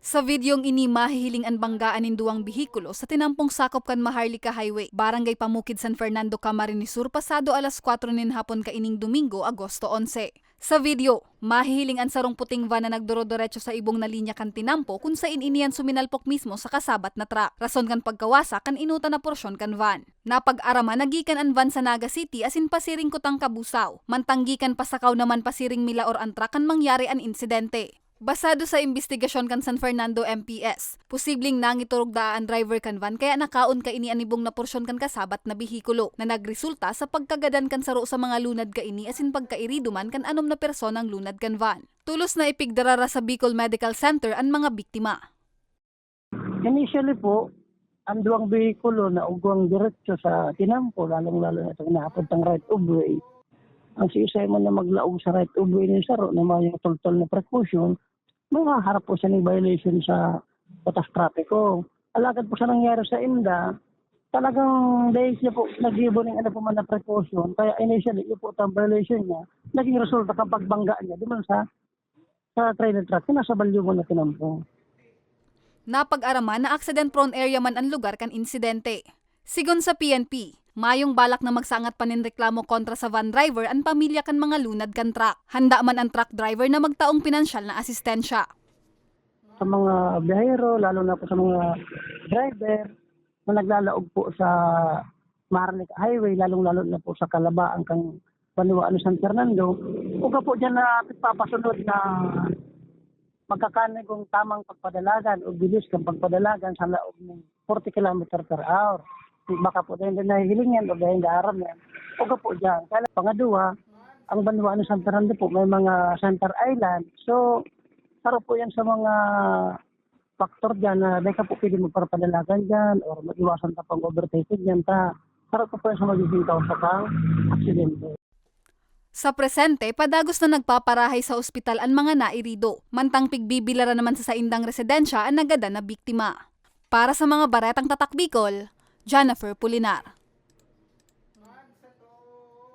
Sa videong ini mahihiling ang banggaan ng duwang bihikulo sa tinampong sakop kan Maharlika Highway, Barangay Pamukid San Fernando, Camarines Sur, pasado alas 4 nin hapon kaining Domingo, Agosto 11. Sa video, mahihiling ang sarong puting van na nagduro-diretso sa ibong na linya kan tinampo kung saan iniyan suminalpok mismo sa kasabat na truck. Rason kan pagkawasa kan inuta na porsyon kan van. Napag-arama nagikan ang van sa Naga City asin pasiring kutang kabusaw. Mantanggikan pasakaw naman pasiring mila or ang truck kan mangyari an insidente. Basado sa investigasyon kan San Fernando MPS, posibleng nangiturog daan driver kan van kaya nakaon ka ini anibong na porsyon kan kasabat na bihikulo na nagresulta sa pagkagadan kan saro sa mga lunad ka ini asin pagkairido man kan anom na personang lunad kan van. Tulos na ipigdarara sa Bicol Medical Center ang mga biktima. Initially po, ang duwang behikulo na ugwang diretso sa tinampo, lalong-lalo na itong naapod ng right of way, ang siisay mo na maglaog sa right of way ni Saro na mga yung toltol na precaution, mahaharap po siya ng violation sa batas trapiko. Alagad po sa nangyari sa IMDA, talagang dahil siya po nag-ibo ng ano po man na precaution, kaya initially yung po ang violation niya, naging resulta kapag bangga niya, di man sa sa trailer truck, nasa balyo mo na tinampo. Napag-arama na accident-prone area man ang lugar kan insidente. Sigon sa PNP, mayong balak na magsangat paninreklamo kontra sa van driver ang pamilya kan mga lunad kan truck. Handa man ang truck driver na magtaong pinansyal na asistensya. sa mga biyahero, lalo na po sa mga driver na naglalaog po sa Marlic Highway, lalong-lalo na po sa Kalabaan kang Panuwaan San Fernando. Uga po dyan na papasunod na magkakanig kung tamang pagpadalagan o bilis kang pagpadalagan sa laog ng 40 km per hour. Baka po dahil na nahihilingan o dahil naaram yan. Uga po dyan. Kaya pangadua, ang Banuano San Fernando po may mga center island. So, Saro po yan sa mga faktor dyan na may ka po pwede magpapadalagan dyan or mag-iwasan ka pang overtaken dyan ta. Saro po po yan sa magiging kausa pang aksidente. Sa presente, padagos na nagpaparahay sa ospital ang mga nairido. Mantang pigbibilara naman sa saindang residensya ang nagada na biktima. Para sa mga baretang tatak Bicol, Jennifer Pulinar.